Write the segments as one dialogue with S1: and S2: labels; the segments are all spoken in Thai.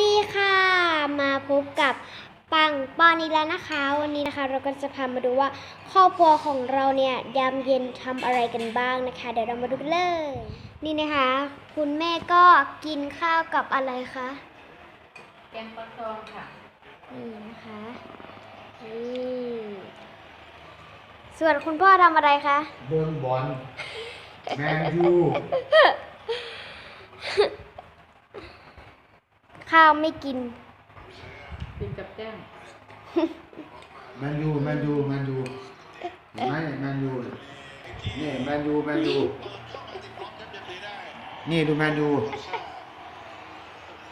S1: ดีค่ะ มาพบกับปังปอนอีกแล้วนะคะ วันนี้นะคะ เราก็จะพามาดูว่าครอบครัวของเราเนี่ยยามเย็นทำอะไรกันบ้างนะคะ เดี๋ยวเรามาดูกันเลย นี่นะคะ คุณแม่ก็กินข้าวกับอะไรคะ
S2: แกงปลาทองค่ะ
S1: นี่นะคะนี่ส่วนคุณพ่อทำอะไรคะ
S3: เบิ่งบอลแมนยู
S1: ข้าวไม่กิน
S2: กินกับแก้ม
S3: แมนยูแมนยูแมนยูเห็นไหมแมนยูนี่แมนยูแมนยูนี่ดูแมนยู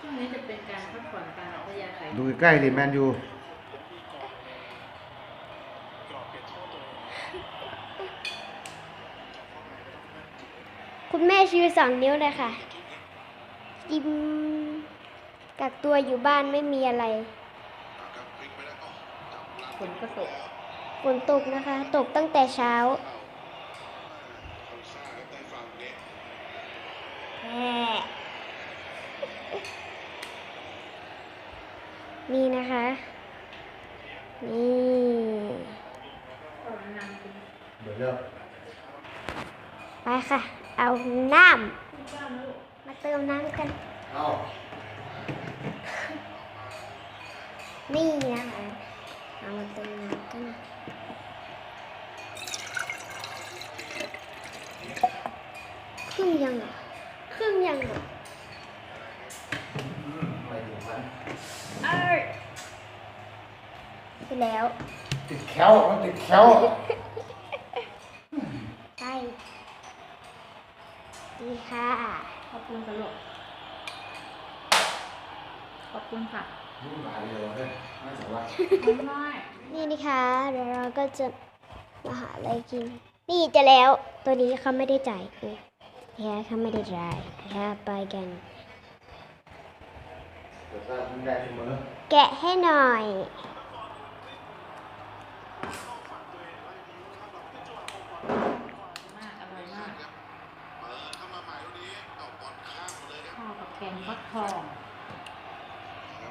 S2: ช่วงนี้จะเป็นการพักผ่อนการอัธยาศัย
S3: ดูใกล้ๆดิแมนยู
S1: คุณแม่ชูสองนิ้วเลยค่ะ ยิ้ม กักตัวอยู่บ้านไม่มีอะไร
S2: ฝนก็ตก
S1: ฝนตกนะคะ ตกตั้งแต่เช้าแม่นี่นะคะ นี่
S3: เดี๋ยวเลิก
S1: ไปค่ะ เอาน้ำมาเติมน้ำกัน
S3: เอา
S1: นี่นะคะเอามาเติมน้ำกันครึ่งยังเหรอครึ่งยังเหรอ
S3: ไปถึงมัน
S1: เอ้ยไปแล้ว
S3: ติดแคลมันติดแคล
S1: ใช่ดีค่ะ
S2: ขอบคุณค่ะลูก ขอบคุณค่ะ
S3: ยุ่งหลายเลยเฮ้ยไม่สาระ
S2: น้อย
S1: นี่นะคะเดี๋ยวเราก็จะมาหาอะไรกิน นี่จะแล้วตัวนี้เขาไม่ได้จ่ายกูแค่เขาไม่ได้จ่ายแค่ไปกัน
S3: เดี๋ยวจะมึงได้เสมอ
S1: แกะให้หน่อย
S2: มากอร่อยมากข้าวกับแกงฟักทอง